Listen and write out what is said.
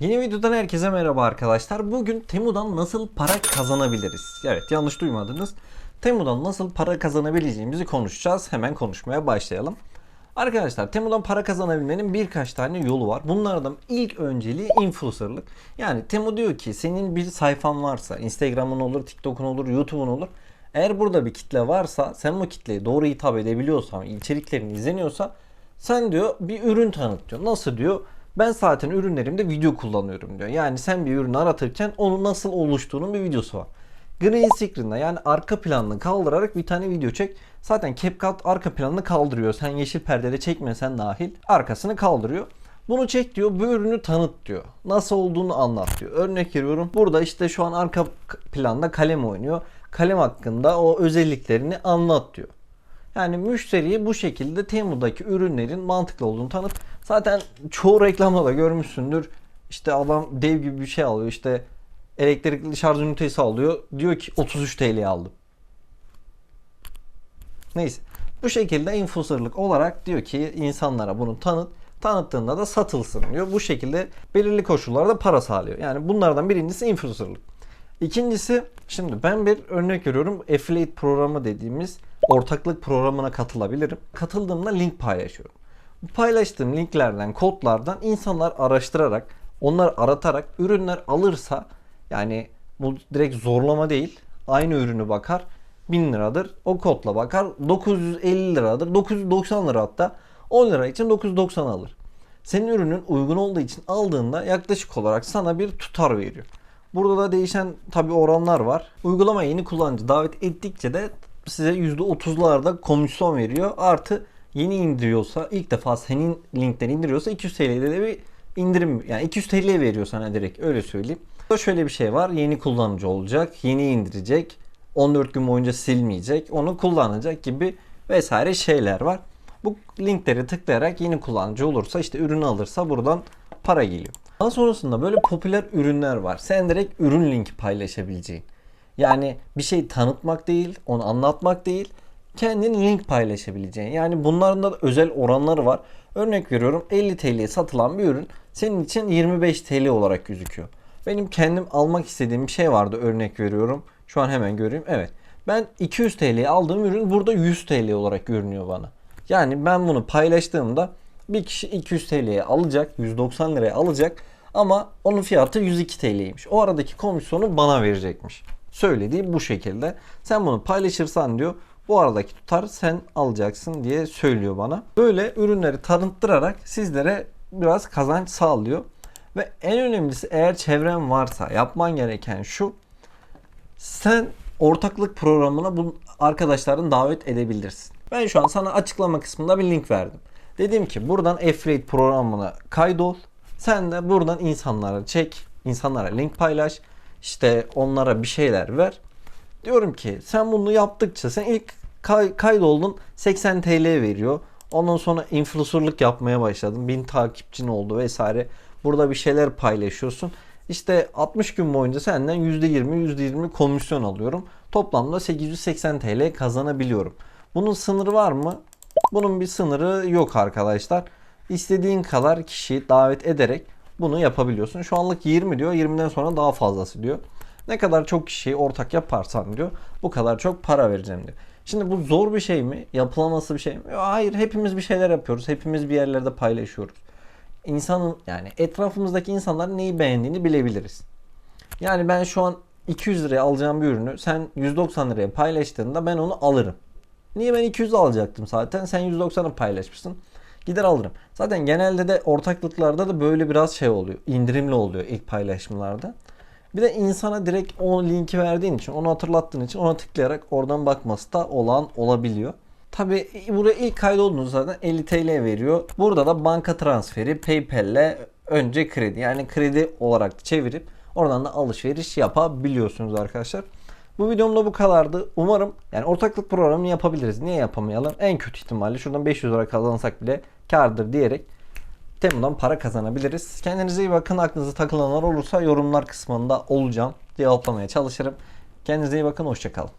Yeni videodan herkese merhaba arkadaşlar. Bugün Temu'dan nasıl para kazanabiliriz? Evet yanlış duymadınız. Temu'dan nasıl para kazanabileceğimizi konuşacağız. Hemen konuşmaya başlayalım. Arkadaşlar Temu'dan para kazanabilmenin birkaç tane yolu var. Bunlardan ilk önceliği influencerlık. Yani Temu diyor ki senin bir sayfan varsa Instagram'ın olur, TikTok'un olur, YouTube'un olur. Eğer burada bir kitle varsa sen bu kitleye doğru hitap edebiliyorsan, içeriklerin izleniyorsa sen diyor bir ürün tanıt diyor. Nasıl diyor? Ben zaten ürünlerimde video kullanıyorum diyor. Yani sen bir ürünü aratırken onun nasıl oluştuğunun bir videosu var. Green screen'da yani arka planını kaldırarak bir tane video çek. Zaten CapCut arka planını kaldırıyor. Sen yeşil perdede çekmesen dahil arkasını kaldırıyor. Bunu çek diyor, bu ürünü tanıt diyor. Nasıl olduğunu anlat diyor. Örnek veriyorum. Burada işte şu an arka planda kalem oynuyor. Kalem hakkında o özelliklerini anlat diyor. Yani müşteriye bu şekilde Temu'daki ürünlerin mantıklı olduğunu tanıt. Zaten çoğu reklamda da görmüşsündür. İşte adam dev gibi bir şey alıyor. İşte elektrikli şarj ünitesi alıyor. Diyor ki 33 TL aldım. Neyse. Bu şekilde influencerlık olarak diyor ki insanlara bunu tanıt. Tanıttığında da satılsın diyor. Bu şekilde belirli koşullarda para sağlıyor. Yani bunlardan birincisi influencerlık. İkincisi şimdi ben bir örnek veriyorum. Affiliate programı dediğimiz ortaklık programına katılabilirim. Katıldığımda link paylaşıyorum. Paylaştığım linklerden, kodlardan insanlar araştırarak, onları aratarak ürünler alırsa yani bu direkt zorlama değil. Aynı ürünü bakar. 1000 liradır. O kodla bakar. 950 liradır. 990 lira hatta. 10 lira için 990 alır. Senin ürünün uygun olduğu için aldığında yaklaşık olarak sana bir tutar veriyor. Burada da değişen tabi oranlar var. Uygulama yeni kullanıcı davet ettikçe de size %30'larda komisyon veriyor. Artı yeni indiriyorsa ilk defa senin linkten indiriyorsa 200 TL'de de bir indirim yani 200 TL veriyor sana direkt öyle söyleyeyim. Burada şöyle bir şey var. Yeni kullanıcı olacak. Yeni indirecek. 14 gün boyunca silmeyecek. Onu kullanacak gibi vesaire şeyler var. Bu linkleri tıklayarak yeni kullanıcı olursa işte ürünü alırsa buradan para geliyor. Daha sonrasında böyle popüler ürünler var. Sen direkt ürün linki paylaşabileceğin. Yani bir şey tanıtmak değil, onu anlatmak değil, kendin link paylaşabileceğin. Yani bunların da özel oranları var. Örnek veriyorum 50 TL'ye satılan bir ürün senin için 25 TL olarak gözüküyor. Benim kendim almak istediğim bir şey vardı örnek veriyorum. Şu an hemen göreyim. Evet. Ben 200 TL'ye aldığım ürün burada 100 TL olarak görünüyor bana. Yani ben bunu paylaştığımda bir kişi 200 TL'ye alacak, 190 liraya alacak ama onun fiyatı 102 TL'ymiş. O aradaki komisyonu bana verecekmiş. Söylediği bu şekilde. Sen bunu paylaşırsan diyor bu aradaki tutar sen alacaksın diye söylüyor bana. Böyle ürünleri tanıttırarak sizlere biraz kazanç sağlıyor. Ve en önemlisi eğer çevren varsa yapman gereken şu. Sen ortaklık programına bu arkadaşların davet edebilirsin. Ben şu an sana açıklama kısmında bir link verdim. Dedim ki buradan Affiliate programına kaydol. Sen de buradan insanlara çek, insanlara link paylaş. İşte onlara bir şeyler ver. Diyorum ki sen bunu yaptıkça sen ilk kay- kaydoldun 80 TL veriyor. Ondan sonra influencerlık yapmaya başladın. 1000 takipçin oldu vesaire. Burada bir şeyler paylaşıyorsun. İşte 60 gün boyunca senden %20 %20 komisyon alıyorum. Toplamda 880 TL kazanabiliyorum. Bunun sınırı var mı? Bunun bir sınırı yok arkadaşlar. İstediğin kadar kişi davet ederek bunu yapabiliyorsun. Şu anlık 20 diyor. 20'den sonra daha fazlası diyor. Ne kadar çok kişiyi ortak yaparsan diyor bu kadar çok para vereceğim diyor. Şimdi bu zor bir şey mi? Yapılaması bir şey mi? Hayır hepimiz bir şeyler yapıyoruz. Hepimiz bir yerlerde paylaşıyoruz. İnsanın yani etrafımızdaki insanların neyi beğendiğini bilebiliriz. Yani ben şu an 200 liraya alacağım bir ürünü sen 190 liraya paylaştığında ben onu alırım. Niye ben 200 alacaktım zaten sen 190'ı paylaşmışsın. Gider alırım. Zaten genelde de ortaklıklarda da böyle biraz şey oluyor. indirimli oluyor ilk paylaşımlarda. Bir de insana direkt o linki verdiğin için, onu hatırlattığın için ona tıklayarak oradan bakması da olan olabiliyor. Tabi buraya ilk kaydolduğunuz zaten 50 TL veriyor. Burada da banka transferi PayPal'le önce kredi yani kredi olarak çevirip oradan da alışveriş yapabiliyorsunuz arkadaşlar. Bu videomda bu kadardı. Umarım yani ortaklık programını yapabiliriz. Niye yapamayalım? En kötü ihtimalle şuradan 500 lira kazansak bile kardır diyerek Temu'dan para kazanabiliriz. Kendinize iyi bakın. Aklınıza takılanlar olursa yorumlar kısmında olacağım. Cevaplamaya çalışırım. Kendinize iyi bakın. Hoşçakalın.